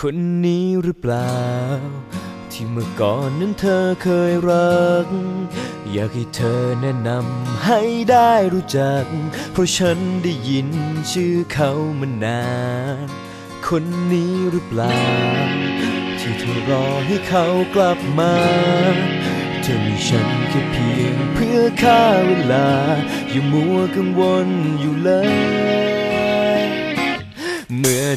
คนนี้หรือเปล่า ที่เมื่อก่อนนั้นเธอเคยรัก อยากให้เธอแนะนำให้ได้รู้จัก เพราะฉันได้ยินชื่อเขามานาน คนนี้หรือเปล่า ที่เธอรอให้เขากลับมา เธอมีฉันแค่เพียงเพื่อค่าเวลา อย่ามัวกังวลอยู่เลย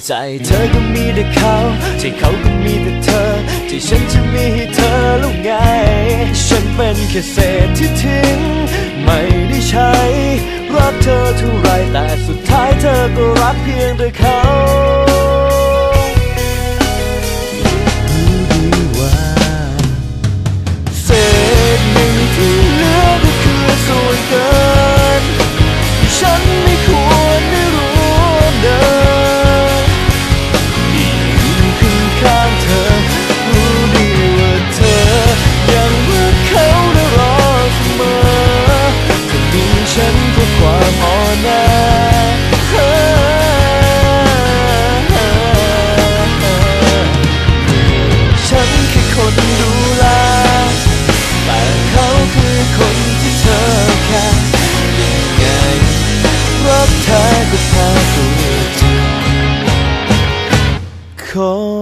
ใจเธอก็มีแต่เขาใจเขาก็มีแต่เธอใจฉันจะมีให้เธอแล้วไง ฉันเป็นแค่เศษที่ทิ้ง ไม่ได้ใช้ รักเธอเท่าไรแต่สุดท้ายเธอก็รักเพียงแต่เขา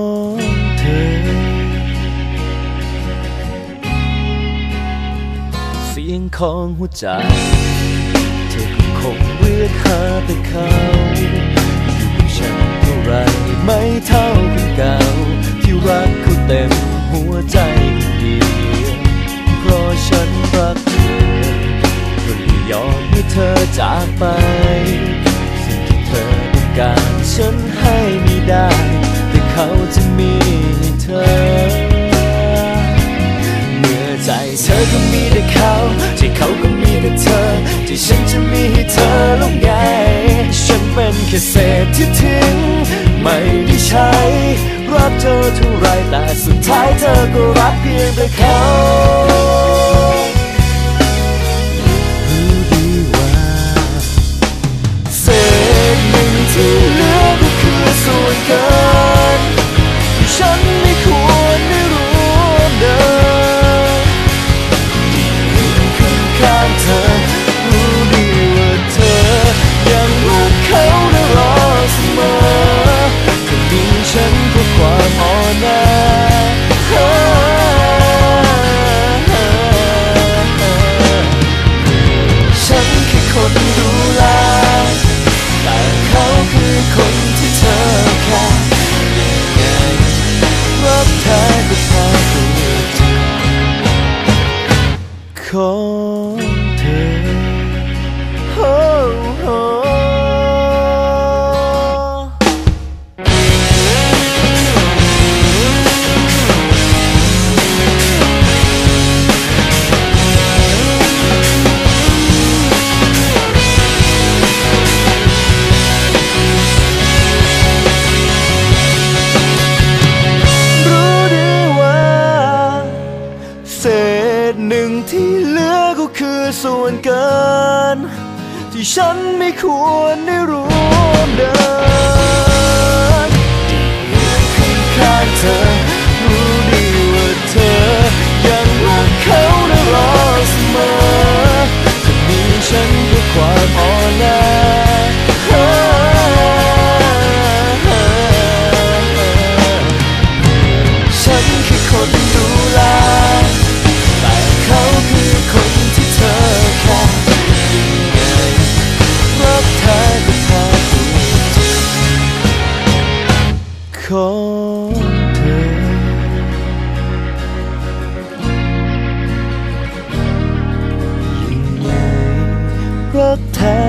ของเธอ เสียงของหัวใจ เธอก็คงเรียกหาแต่เขาอยู่กับฉันเท่าไรไม่เท่าคนเก่า ที่รักเขาเต็มหัวใจคนเดียวเพราะฉันรักเธอก็เลยยอมให้เธอจากไป สิ่งที่เธอต้องการฉันให้ไม่ได้ เขาจะมีให้เธอ เมื่อใจเธอก็มีแต่เขาใจเขาก็มีแต่เธอ ที่ฉันจะมีให้เธอล้วไง ฉันเป็นแค่เศษที่ทิ้ง ไม่ได้ใช้ รักเธอเท่าไรแต่สุดท้ายเธอก็รักเพียงแต่เขารู้ดีว่าเศษหนึ่งที่เหลือก็คือส่วนเกิน ส่วนเกิน ที่ฉันไม่ควรได้รู้มเดินที่ยืนข้างเธอ ของเธอ ยังไงรักแท้